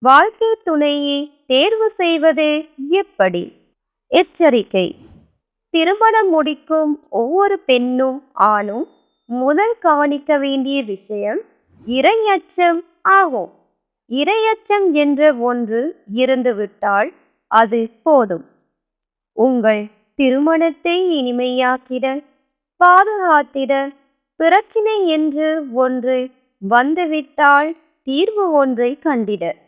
வாழ்க்கை துணையை தேர்வு செய்வது எப்படி? எச்சரிக்கை. திருமணம் முடிக்கும் ஒவ்வொரு பெண்ணும் ஆணும் முதல் கவனிக்க வேண்டிய விஷயம் இரையச்சம் ஆகும். இரையச்சம் என்ற ஒன்று இருந்துவிட்டால் அது போதும். உங்கள் திருமணத்தை இனிமையாக்கிட பாதுகாத்திட பிரச்சினை என்று ஒன்று வந்துவிட்டால் தீர்வு ஒன்றை கண்டிட.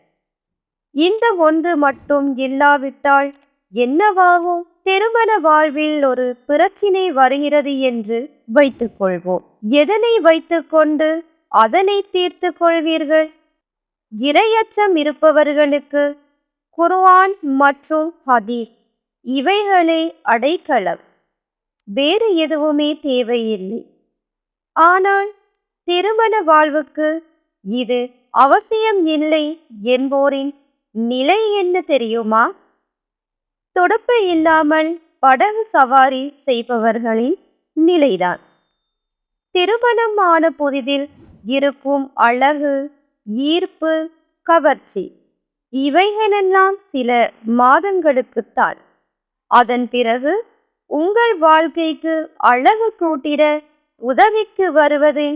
இந்த ஒன்று மட்டும் இல்லாவிட்டால் என்னவாகும்? திருமண வாழ்வில் ஒரு பிரச்சினை வருகிறது என்று வைத்துக்கொள்வோம். எதனை வைத்துக்கொண்டு அதனை தீர்த்து கொள்வீர்கள்? இரையச்சம் இருப்பவர்களுக்கு குர்ஆன் மற்றும் ஹதீஸ் இவைகளே அடைக்கலம். வேறு எதுவுமே தேவையில்லை. ஆனால் திருமண வாழ்வுக்கு இது அவசியம் இல்லை என்போரின் நிலை என்ன தெரியுமா? தொடப்பு இல்லாமல் படகு சவாரி செய்பவர்களின் நிலைதான். திருமணம் ஆன புதிதில் இருக்கும் அழகு ஈர்ப்பு கவர்ச்சி இவைகளெல்லாம் சில மாதங்களுக்குத்தான். அதன் பிறகு உங்கள் வாழ்க்கைக்கு அழகு கூட்டிட உதவிக்கு வருவது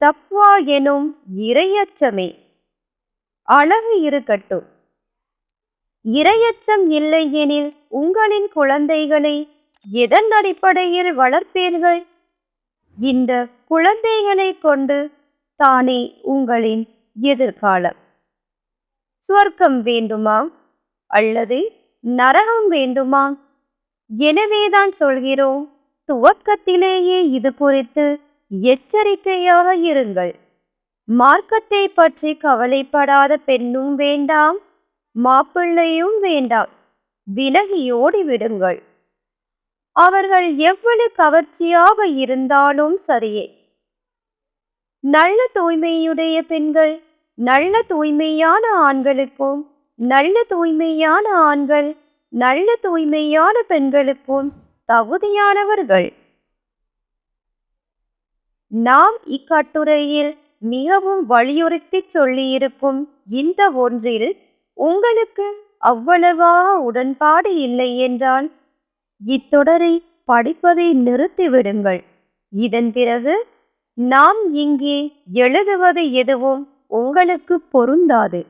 தப்வா எனும் இரையச்சமே அழகு இருக்கட்டும். இரையச்சம் இல்லை எனில் உங்களின் குழந்தைகளை எதன் அடிப்படையில் வளர்ப்பீர்கள்? இந்த குழந்தைகளை கொண்டு தானே உங்களின் எதிர்காலம். சுவர்க்கம் வேண்டுமா? அல்லது நரகம் வேண்டுமா? எனவேதான் சொல்கிறோம் துவக்கத்திலேயே இது குறித்து எச்சரிக்கையாக இருங்கள். மார்க்கத்தை பற்றி கவலைப்படாத பெண்ணும் வேண்டாம். மாப்பிள்ளையும் வேண்டாம். விலகி ஓடிவிடுங்கள் அவர்கள் எவ்வளவு கவர்ச்சியாக இருந்தாலும் சரியே. நல்ல தூய்மையுடைய பெண்கள் நல்ல தூய்மையான ஆண்களுக்கும் நல்ல தூய்மையான ஆண்கள் நல்ல தூய்மையான பெண்களுக்கும் தகுதியானவர்கள். நாம் இக்கட்டுரையில் மிகவும் வலியுறுத்தி சொல்லியிருக்கும் இந்த ஒன்றில் உங்களுக்கு அவ்வளவாக உடன்பாடு இல்லை என்றால் இத்தொடரை படிப்பதை நிறுத்திவிடுங்கள் இதன் பிறகு நாம் இங்கே எழுதுவது எதுவும் உங்களுக்கு பொருந்தாது.